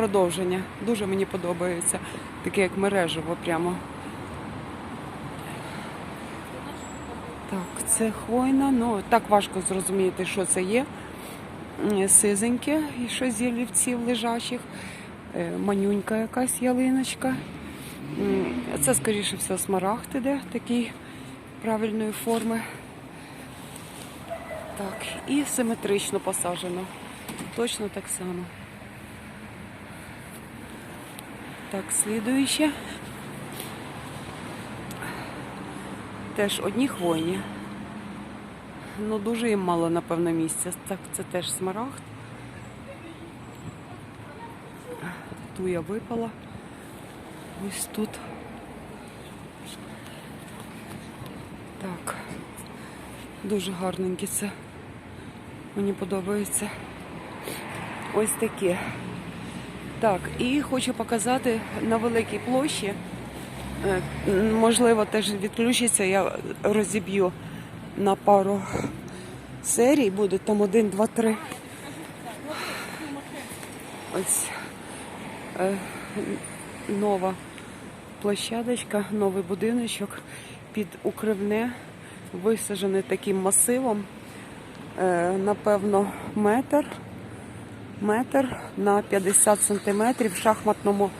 продовження. Дуже мені подобається. Таке як мережево прямо. Так, це хвойна. Ну, так важко зрозуміти, що це є. Сизеньке, і щось з ялівців лежачих. Е, Манюнька якась ялиночка. Це, скоріше всього, смарагд іде такий правильної форми. Так, і симетрично посаджено. Точно так само. Так, слідуюче. Теж одні хвойні. Ну, дуже їм мало, напевно, місця. Так, це теж смарагд. Туя випала. Ось тут. Так. Дуже гарненькі це. Мені подобається. Ось таке. Так, і хочу показати на великій площі. Е, Можливо, теж відключиться, я розіб'ю на пару серій, буде там один, два, три. Ось е, нова площадочка, новий будиночок під укривне, висаджений таким масивом. Е, Напевно, метр, метр на 50 сантиметрів в шахматному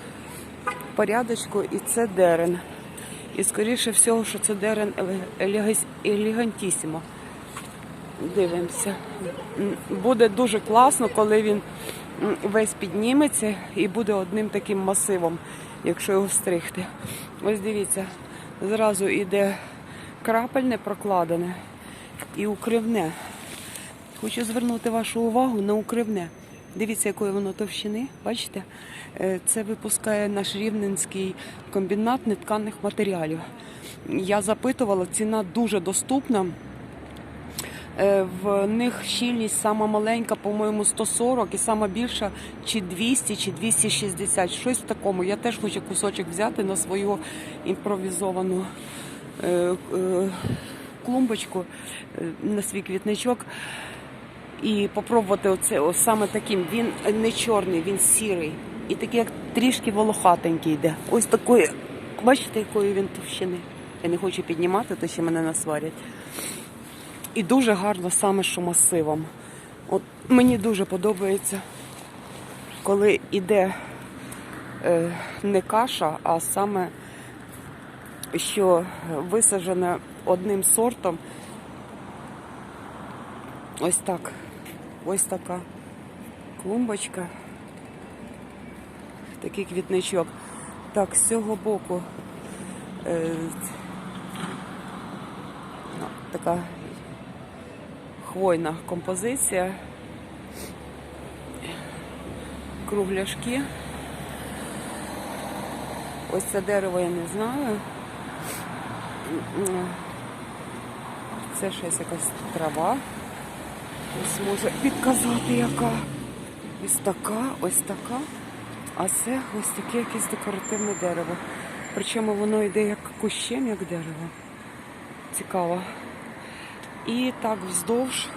порядочку, і це дерен. І скоріше всього, що це дерен еле- елегантісімо. Дивимося. Буде дуже класно, коли він весь підніметься і буде одним таким масивом, якщо його стригти. Ось дивіться, зразу йде крапельне прокладене і укривне. Хочу звернути вашу увагу на укривне. Дивіться, якої воно товщини. Бачите? Е, Це випускає наш рівненський комбінат нетканих матеріалів. Я запитувала, ціна дуже доступна. Е, В них щільність сама маленька, по-моєму, 140 і сама більша чи 200, чи 260. Щось в такому. Я теж хочу кусочок взяти на свою імпровізовану е, клумбочку, на свій квітничок. І попробувати оце ось саме таким. Він не чорний, він сірий. І такий, як трішки волохатенький йде. Ось такої, бачите, якої він товщини. Я не хочу піднімати, то ще мене насварять. І дуже гарно саме, що масивом. От мені дуже подобається, коли іде е, не каша, а саме, що висаджене одним сортом. Ось так. Ось така клумбочка. Такий квітничок. Так, з цього боку е, ну, така хвойна композиція. Кругляшки. Ось це дерево я не знаю. Це щось якась трава. Ось може підказати яка. Ось така, ось така. А це ось таке якесь декоративне дерево. Причому воно йде як кущем, як дерево. Цікаво. І так вздовж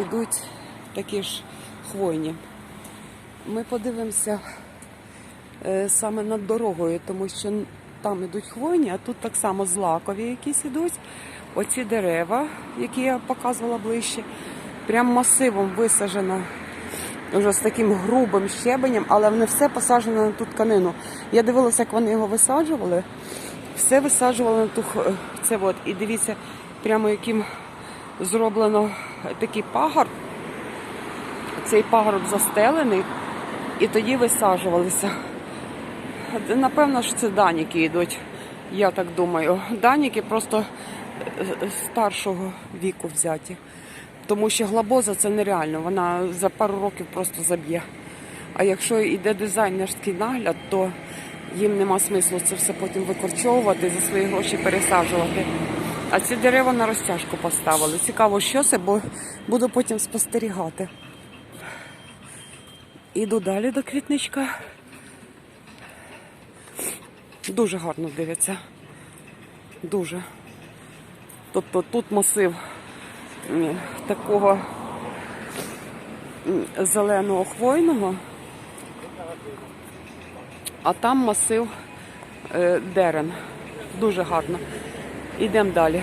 ідуть такі ж хвойні. Ми подивимося е, саме над дорогою, тому що там ідуть хвойні, а тут так само злакові якісь ідуть. Оці дерева, які я показувала ближче, прям масивом висаджено вже з таким грубим щебенем, але не все посаджено на ту тканину. Я дивилася, як вони його висаджували. Все висаджували на ту це от. І дивіться, прямо яким зроблено такий пагорб. Цей пагорб застелений, і тоді висаджувалися. Напевно, що це даніки йдуть, я так думаю. Даніки просто е, старшого віку взяті. Тому що глабоза це нереально, вона за пару років просто заб'є. А якщо йде дизайнерський нагляд, то їм нема смислу це все потім викорчовувати, за свої гроші пересаджувати. А ці дерева на розтяжку поставили. Цікаво, що це, бо буду потім спостерігати. Іду далі до квітничка. Дуже гарно дивиться. Дуже. Тобто тут масив такого зеленого хвойного. А там масив е, дерен. Дуже гарно. Йдемо далі.